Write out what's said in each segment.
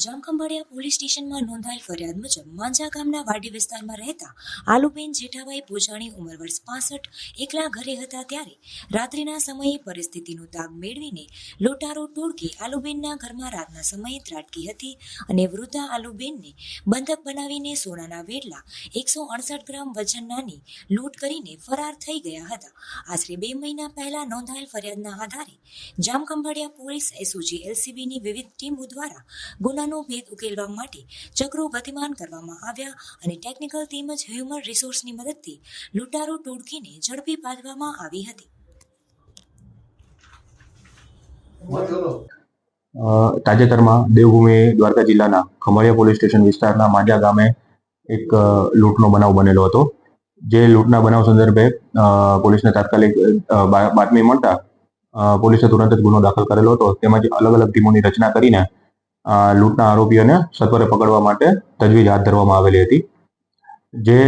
Jamkhambhaliya police સ્ટેશનમાં નોંધાયેલ ફરિયાદ મુજબ માંજા ગામના વાડી વિસ્તારમાં રહેતા આલુબેન જેઠાભાઈ પૂજાણી ઉંમર વર્ષ પાસઠ, એકલા ઘરે હતા ત્યારે રાત્રિના સમયે પરિસ્થિતિનો તાગ મેળવીને લોટારો ટોળકી આલુબેનના ઘરમાં રાતના સમયે ત્રાટકી હતી અને વૃદ્ધા આલુબેનને બંધક બનાવીને સોનાના વેડલા એકસો અડસઠ ગ્રામ વજનનાની લૂંટ કરીને ફરાર થઈ ગયા હતા. આશરે બે મહિના પહેલા નોંધાયેલ ફરિયાદના આધારે જામખંભાળિયા પોલીસ એસઓજી, એલસીબીની વિવિધ ટીમો દ્વારા ગુનાનો ભેદ ઉકેલવા માટે ચક્રો ગતિમાન કરવામાં આવ્યા અને ટેકનિકલ તેમજ હ્યુમન રિસોર્સની મદદથી લૂંટારો ટોળકીને ઝડપી પાડવામાં આવી હતી. તાજેતરમાં દેવભૂમિ દ્વારકા જિલ્લાના ખમરિયા પોલીસ સ્ટેશન વિસ્તારના માંજા ગામે એક લૂંટનો બનાવ બનેલો હતો. જે લૂંટના બનાવ સંદર્ભે પોલીસને તાત્કાલિક બાતમી મળતા પોલીસે તુરંત જ ગુનો દાખલ કરેલો હતો. તેમજ અલગ અલગ ટીમોની રચના કરીને લૂંટના આરોપીઓને સત્વરે પકડવા માટે તજવીજ હાથ ધરવામાં આવેલી હતી. જે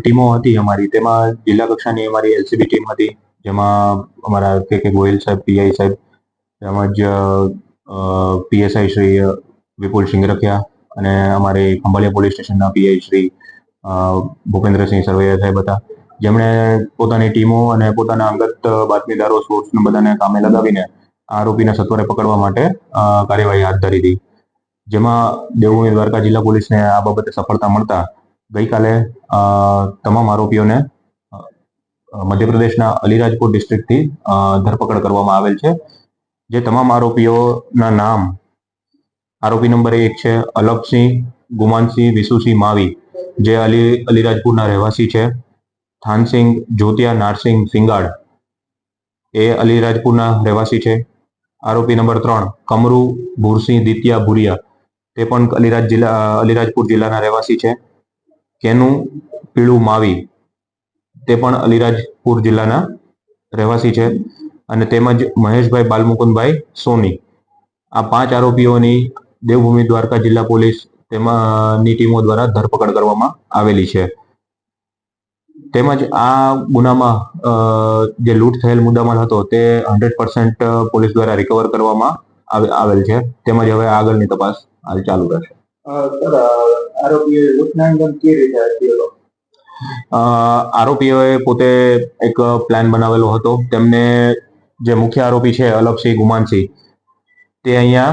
ટીમો હતી અમારી, તેમાં જિલ્લા કક્ષાની અમારી એલસીબી ટીમ હતી, જેમાં અમારા કે કે ગોયલ સાહેબ, પીઆઈ સાહેબ, તેમજ પીએસઆઈ શ્રી વિપુલ સિંગરખિયા અને અમારે ખંભાળિયા પોલીસ સ્ટેશનના પીઆઈ શ્રી ભૂપેન્દ્રસિંહ સરવૈયા સાહેબ હતા. જેમણે પોતાની ટીમો અને પોતાના અંગત બાતમીદારો સોર્સને બધાને કામે લગાવીને આરોપીને સત્વરે પકડવા માટે કાર્યવાહી હાથ ધરી હતી. જેમાં દેવભૂમિ દ્વારકા જિલ્લા પોલીસને આ બાબતે સફળતા મળતા ગઈકાલે તમામ આરોપીઓને મધ્યપ્રદેશના અલીરાજપુર ડિસ્ટ્રિક્ટથી ધરપકડ કરવામાં આવેલ છે. જે તમામ આરોપીઓના નામ, આરોપી નંબર એક છે અલપસિંહ ગુમાનસિંહ વિશુસિંહ માવી, જે અલી, અલીરાજપુરના રહેવાસી છે. થાનસિંહ, જ્યોતિયા નારસિંહ સિંગાડ એ અલીરાજપુરના રહેવાસી છે. આરોપી નંબર ત્રણ, કમરુ ભૂરસિંહ દિત્યા ભુરિયા. તે પણ અલીરાજ જિલ્લા અલીરાજપુર જિલ્લાના રહેવાસી છે. કેનું પીળું માવી, તે પણ અલીરાજપુર જિલ્લાના રહેવાસી છે. અને તેમજ મહેશભાઈ બાલમુકુંદભાઈ સોની. આ પાંચ આરોપીઓની દેવભૂમિ દ્વારકા જિલ્લા પોલીસ તેમાંની ટીમો દ્વારા ધરપકડ કરવામાં આવેલી છે. તેમજ આ ગુનામાં જે લૂંટ થયેલ મુદ્દામાલ હતો તે હંડ્રેડ પર્સન્ટ પોલીસ દ્વારા રિકવર કરવામાં આવે- આવેલ છે. તેમજ હવે આગળની તપાસ હાલ ચાલુ રહેશે. આરોપીઓએ પોતે એક પ્લાન બનાવેલો હતો. તેમને જે મુખ્ય આરોપી છે અલગસિંહ ગુમાનસિંહ તે અહીંયા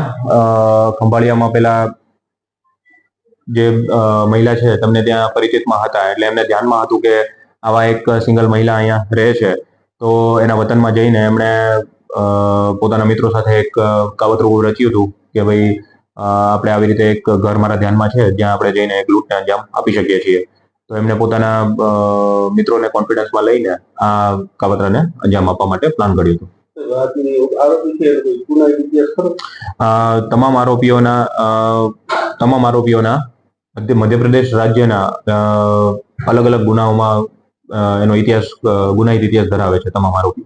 ખંભાળિયામાં પેલા જે મહિલા છે, તમને ત્યાં પરિચિતમાં હતા. એટલે એમને ધ્યાનમાં હતું કે આવા એક સિંગલ મહિલા અહીંયા રહે છે. તો એના વતનમાં જઈને એમણે પોતાના મિત્રો સાથે એક કાવતરું રચ્યું હતું કે ભાઈ આપણે આવી રીતે એક ઘર મારા ધ્યાનમાં છે, જ્યાં આપણે જઈને એક લૂંટને અંજામ આપી શકીએ છીએ. તો એમને પોતાના મિત્રોને કોન્ફિડન્સમાં લઈને આ કાવતરાને અંજામ આપવા માટે પ્લાન કર્યું હતું. તમામ આરોપીઓના તમામ આરોપીઓના મધ્ય મધ્યપ્રદેશ રાજ્યના અલગ અલગ ગુનાઓમાં એનો ઇતિહાસ ગુનાહિત ઇતિહાસ ધરાવે છે. તમામ આરોપી